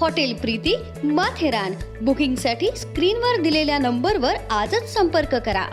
hotel Preeti Matheran बुकिंगसाठी स्क्रीनवर दिलेल्या नंबरवर आजच संपर्क करा.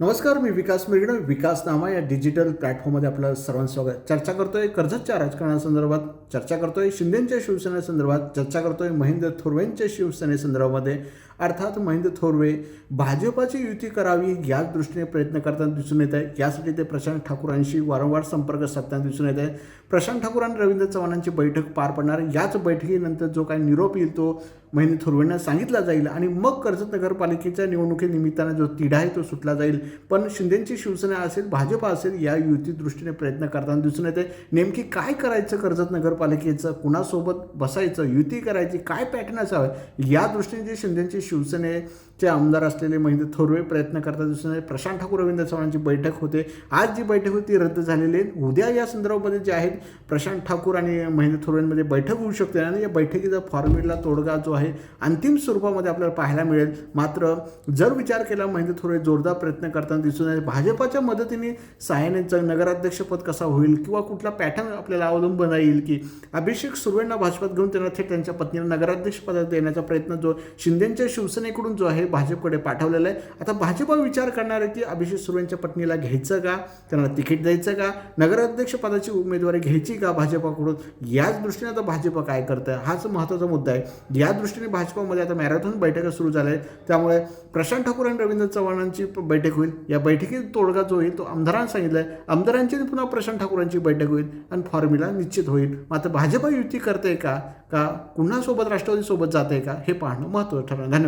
नमस्कार मी विकास मिरगण. विकास नामा या डिजिटल प्लॅटफॉर्ममध्ये आपलं सर्वांचं स्वागत. चर्चा करतोय कर्जतच्या राजकारणासंदर्भात चर्चा करतोय शिंदेच्या शिवसेनेसंदर्भात चर्चा करतोय महेंद्र थोरवेंच्या शिवसेनेसंदर्भामध्ये. अर्थात महेंद्र थोरवे भाजपाची युती करावी याच दृष्टीने प्रयत्न करताना दिसून येत आहे यासाठी ते प्रशांत ठाकूरांशी वारंवार संपर्क साधताना दिसून येत आहे प्रशांत ठाकूर आणि रवींद्र चव्हाणांची बैठक पार पडणार याच बैठकीनंतर जो काही निरोप येईल तो महेंद्र थोरवेंना सांगितला जाईल आणि मग कर्जत नगरपालिकेच्या निवडणुकीनिमित्तानं जो तिढा आहे तो सुटला जाईल. पण शिंदेची शिवसेना असेल भाजपा असेल या युती दृष्टीने प्रयत्न करताना दिसून येते नेमकी काय करायचं कर्जत नगरपालिकेचं? कुणासोबत बसायचं? युती करायची? काय पॅटर्न असावं? या दृष्टीने जे शिंदेची शिवसेनेचे आमदार असलेले महेंद्र थोरवे प्रयत्न करतात दिसून येते प्रशांत ठाकूर रवींद्र चव्हाणांची बैठक होते. आज जी बैठक होती ती रद्द झालेली आहे. उद्या या संदर्भामध्ये जे आहेत प्रशांत ठाकूर आणि महेंद्र थोरवेंमध्ये बैठक होऊ शकते. आणि या बैठकीचा फॉर्म्युला तोडगा जो आहे अंतिम स्वरूपामध्ये आपल्याला पाहायला मिळेल. मात्र जर विचार केला महेंद्र थोरवे जोरदार प्रयत्न करताना दिसून येते भाजपाच्या मदतीने सहाय्यानेचं नगराध्यक्षपद कसा होईल किंवा कुठला पॅटर्न आपल्याला अवलंबून येईल की अभिषेक सुर्वेंना भाजपात घेऊन त्यांना थेट त्यांच्या पत्नीला नगराध्यक्षपदात देण्याचा प्रयत्न जो शिंदेच्या शिवसेनेकडून जो आहे भाजपकडे पाठवलेला आहे. आता भाजपा विचार करणार आहे की अभिषेक सुरेंच्या पत्नीला घ्यायचं का? त्यांना तिकीट द्यायचं का? नगराध्यक्षपदाची उमेदवारी घ्यायची का भाजपाकडून? याच दृष्टीने आता भाजप काय करतं हाच महत्त्वाचा मुद्दा आहे. या दृष्टीने भाजपामध्ये आता मॅरेथॉन बैठका सुरू झाल्या आहेत. त्यामुळे प्रशांत ठाकूर आणि रवींद्र चव्हाणांची बैठक होईल. या बैठकीत तोडगा जो होईल तो आमदारांना सांगितलं आहे आमदारांची पुन्हा प्रशांत ठाकूरांची बैठक होईल आणि फॉर्म्युला निश्चित होईल. मात्र भाजप युती करते का? का कुणासोबत राष्ट्रवादीसोबत जाते का? हे पाहणं महत्त्वाचं ठरणार. धन्यवाद.